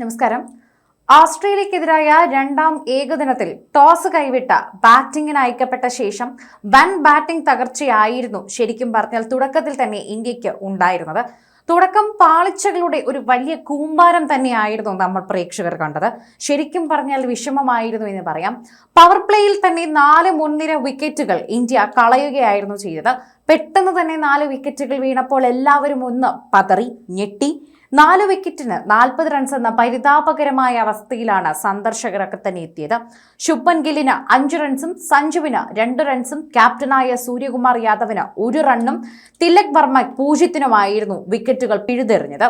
നമസ്കാരം. ഓസ്ട്രേലിയക്കെതിരായ രണ്ടാം ഏകദിനത്തിൽ ടോസ് കൈവിട്ട ബാറ്റിംഗിന് അയക്കപ്പെട്ട ശേഷം വൻ ബാറ്റിംഗ് തകർച്ചയായിരുന്നു ശരിക്കും പറഞ്ഞാൽ തുടക്കത്തിൽ തന്നെ ഇന്ത്യയ്ക്ക് ഉണ്ടായിരുന്നത്. തുടക്കം പാളിച്ചകളുടെ ഒരു വലിയ കൂമ്പാരം തന്നെയായിരുന്നു നമ്മൾ പ്രേക്ഷകർ കണ്ടത്. ശരിക്കും പറഞ്ഞാൽ വിഷമമായിരുന്നു എന്ന് പറയാം. പവർ പ്ലേയിൽ തന്നെ നാല് മുൻനിര വിക്കറ്റുകൾ ഇന്ത്യ കളയുകയായിരുന്നു ചെയ്തത്. പെട്ടെന്ന് തന്നെ നാല് വിക്കറ്റുകൾ വീണപ്പോൾ എല്ലാവരും ഒന്ന് പതറി ഞെട്ടി നാല് വിക്കറ്റിന് നാൽപ്പത് റൺസ് എന്ന പരിതാപകരമായ അവസ്ഥയിലാണ് സന്ദർശകരൊക്കെ തന്നെ എത്തിയത് ശുഭൻ ഗില്ലിന് അഞ്ച് റൺസും സഞ്ജുവിന് രണ്ട് റൺസും ക്യാപ്റ്റനായ സൂര്യകുമാർ യാദവിന് ഒരു റണ്ണും തിലക് വർമ്മ പൂജ്യത്തിനുമായിരുന്നു വിക്കറ്റുകൾ പിഴുതെറിഞ്ഞത്.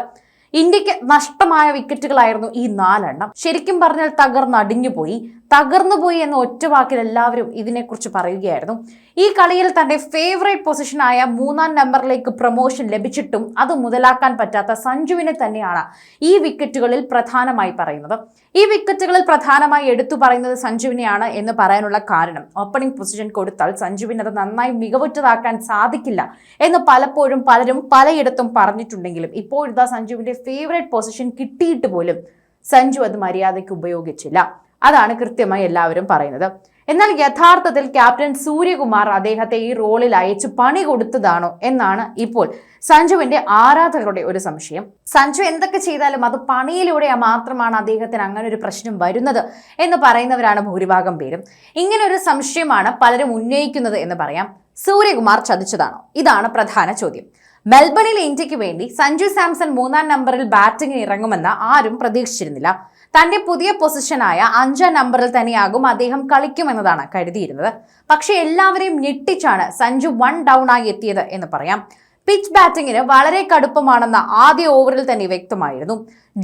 ഇന്ത്യയ്ക്ക് നഷ്ടമായ വിക്കറ്റുകളായിരുന്നു ഈ നാലെണ്ണം. ശരിക്കും പറഞ്ഞാൽ തകർന്നടിഞ്ഞുപോയി. തകർന്നുപോയി എന്ന ഒറ്റ വാക്കിൽ എല്ലാവരും ഇതിനെക്കുറിച്ച് പറയുകയായിരുന്നു. ഈ കളിയിൽ തന്റെ ഫേവറേറ്റ് പൊസിഷനായ മൂന്നാം നമ്പറിലേക്ക് പ്രൊമോഷൻ ലഭിച്ചിട്ടും അത് മുതലാക്കാൻ പറ്റാത്ത സഞ്ജുവിനെ തന്നെയാണ് ഈ വിക്കറ്റുകളിൽ പ്രധാനമായി പറയുന്നത്. ഈ വിക്കറ്റുകളിൽ പ്രധാനമായി എടുത്തു പറയുന്നത് സഞ്ജുവിനെയാണ് എന്ന് പറയാനുള്ള കാരണം ഓപ്പണിംഗ് പൊസിഷൻ കൊടുത്താൽ സഞ്ജുവിന് അത് നന്നായി മികവുറ്റതാക്കാൻ സാധിക്കില്ല എന്ന് പലപ്പോഴും പലരും പലയിടത്തും പറഞ്ഞിട്ടുണ്ടെങ്കിലും ഇപ്പോഴിതാ സഞ്ജുവിന്റെ ഫേവറേറ്റ് പൊസിഷൻ കിട്ടിയിട്ട് പോലും സഞ്ജു അത് മര്യാദയ്ക്ക് ഉപയോഗിച്ചില്ല. അതാണ് കൃത്യമായി എല്ലാവരും പറയുന്നത്. എന്നാൽ യഥാർത്ഥത്തിൽ ക്യാപ്റ്റൻ സൂര്യകുമാർ അദ്ദേഹത്തെ ഈ റോളിൽ അയച്ചു പണി കൊടുത്തതാണോ എന്നാണ് ഇപ്പോൾ സഞ്ജുവിന്റെ ആരാധകരുടെ ഒരു സംശയം. സഞ്ജു എന്തൊക്കെ ചെയ്താലും അത് പണിയിലൂടെ മാത്രമാണ് അദ്ദേഹത്തിന് അങ്ങനെ ഒരു പ്രശ്നം വരുന്നത് എന്ന് പറയുന്നവരാണ് ഭൂരിഭാഗം പേരും. ഇങ്ങനെ ഒരു സംശയമാണ് പലരും ഉന്നയിക്കുന്നത് എന്ന് പറയാം. സൂര്യകുമാർ ചതിച്ചതാണോ? ഇതാണ് പ്രധാന ചോദ്യം. മെൽബണിൽ ഇന്ത്യയ്ക്ക് വേണ്ടി സഞ്ജു സാംസൺ മൂന്നാം നമ്പറിൽ ബാറ്റിംഗിന് ഇറങ്ങുമെന്ന് ആരും പ്രതീക്ഷിച്ചിരുന്നില്ല. തന്റെ പുതിയ പൊസിഷനായ അഞ്ചാം നമ്പറിൽ തന്നെയാകും അദ്ദേഹം കളിക്കുമെന്നതാണ് കരുതിയിരുന്നത്. പക്ഷേ എല്ലാവരെയും ഞെട്ടിച്ചാണ് സഞ്ജു വൺ ഡൗൺ ആയി എത്തിയത് എന്ന് പറയാം. പിച്ച് ബാറ്റിംഗിന് വളരെ കടുപ്പമാണെന്ന ആദ്യ ഓവറിൽ തന്നെ വ്യക്തമായിരുന്നു.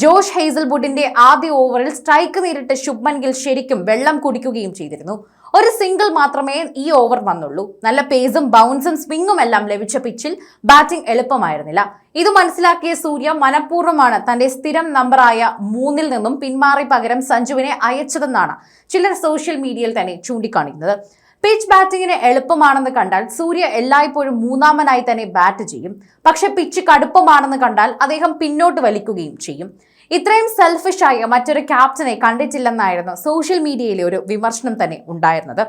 ജോഷ് ഹെയ്സൽവുഡിന്റെ ആദ്യ ഓവറിൽ സ്ട്രൈക്ക് നേരിട്ട് ശുഭ്മൻ ഗിൽ ശരിക്കും വെള്ളം കുടിക്കുകയും ചെയ്തിരുന്നു. ഒരു സിംഗിൾ മാത്രമേ ഈ ഓവർ വന്നുള്ളൂ. നല്ല പേസും ബൗൺസും സ്വിങ്ങും എല്ലാം ലഭിച്ച പിച്ചിൽ ബാറ്റിംഗ് എളുപ്പമായിരുന്നില്ല. ഇത് മനസ്സിലാക്കിയ സൂര്യ മനഃപൂർവമാണ് തന്റെ സ്ഥിരം നമ്പറായ മൂന്നിൽ നിന്നും പിന്മാറി പകരം സഞ്ജുവിനെ അയച്ചതെന്നാണ് ചിലർ സോഷ്യൽ മീഡിയയിൽ തന്നെ ചൂണ്ടിക്കാണിക്കുന്നത്. പിച്ച് ബാറ്റിങ്ങിന് എളുപ്പമാണെന്ന് കണ്ടാൽ സൂര്യ എല്ലായ്പ്പോഴും മൂന്നാമനായി തന്നെ ബാറ്റ് ചെയ്യും. പക്ഷെ പിച്ച് കടുപ്പമാണെന്ന് കണ്ടാൽ അദ്ദേഹം പിന്നോട്ട് വലിക്കുകയും ചെയ്യും. ഇത്രയും സെൽഫിഷായ മറ്റൊരു ക്യാപ്റ്റനെ കണ്ടിട്ടില്ലെന്നായിരുന്നു സോഷ്യൽ മീഡിയയിലെ ഒരു വിമർശനം തന്നെ ഉണ്ടായിരുന്നത്.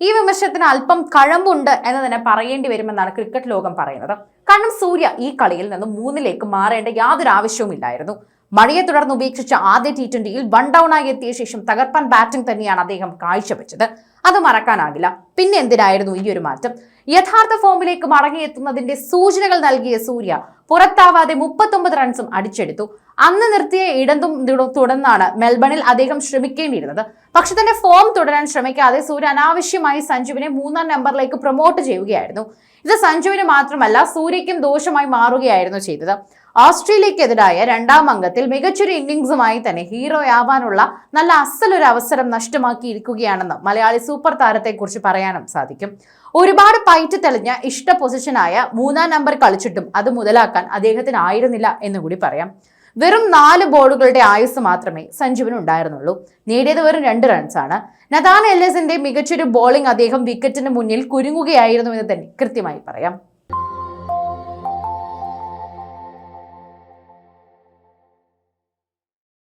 ഈ വിമർശനത്തിന് അല്പം കഴമ്പുണ്ട് എന്ന് തന്നെ പറയേണ്ടി വരുമെന്നാണ് ക്രിക്കറ്റ് ലോകം പറയുന്നത്. കാരണം സൂര്യ ഈ കളിയിൽ നിന്ന് മൂന്നിലേക്ക് മാറേണ്ട യാതൊരു ആവശ്യവുമില്ലായിരുന്നു മഴയെ തുടർന്ന് ഉപേക്ഷിച്ച ആദ്യ ടി ട്വന്റിയിൽ വൺ ഡൗൺ ആയി എത്തിയ ശേഷം തകർപ്പൻ ബാറ്റിംഗ് തന്നെയാണ് അദ്ദേഹം കാഴ്ചവെച്ചത്. അത് മറക്കാനാകില്ല. പിന്നെ എന്തിനായിരുന്നു ഈ ഒരു മാറ്റം? യഥാർത്ഥ ഫോമിലേക്ക് മടങ്ങിയെത്തുന്നതിന്റെ സൂചനകൾ നൽകിയ സൂര്യ പുറത്താവാതെ മുപ്പത്തൊമ്പത് റൺസും അടിച്ചെടുത്തു. അന്ന് നിർത്തിയ ഇടന്തും തുടർന്നാണ് മെൽബണിൽ അദ്ദേഹം ശ്രമിക്കേണ്ടിയിരുന്നത്. പക്ഷെ തന്റെ ഫോം തുടരാൻ ശ്രമിക്കാതെ സൂര്യ അനാവശ്യമായി സഞ്ജുവിനെ മൂന്നാം നമ്പറിലേക്ക് പ്രൊമോട്ട് ചെയ്യുകയായിരുന്നു. ഇത് സഞ്ജുവിന് മാത്രമല്ല സൂര്യയ്ക്കും ദോഷമായി മാറുകയായിരുന്നു ചെയ്തത്. ഓസ്ട്രേലിയക്കെതിരായ രണ്ടാം അംഗത്തിൽ മികച്ചൊരു ഇന്നിംഗ്സുമായി തന്നെ ഹീറോയാവാനുള്ള നല്ല അസലൊരു അവസരം നഷ്ടമാക്കിയിരിക്കുകയാണെന്ന് മലയാളി സൂപ്പർ താരത്തെക്കുറിച്ച് പറയാനും സാധിക്കും. ഒരുപാട് പൈറ്റ് തെളിഞ്ഞ ഇഷ്ട പൊസിഷനായ മൂന്നാം നമ്പർ കളിച്ചിട്ടും അത് മുതലാക്കാൻ അദ്ദേഹത്തിന് ആയിരുന്നില്ല എന്നുകൂടി പറയാം. വെറും നാല് ബോളുകളുടെ ആയുസ് മാത്രമേ സഞ്ജുവിന് ഉണ്ടായിരുന്നുള്ളൂ. നേടിയത് വെറും രണ്ട് റൺസാണ് നദാൻ എല്ലസിന്റെ മികച്ചൊരു ബോളിംഗ് അദ്ദേഹം വിക്കറ്റിന് മുന്നിൽ കുരുങ്ങുകയായിരുന്നു എന്ന് തന്നെ കൃത്യമായി പറയാം.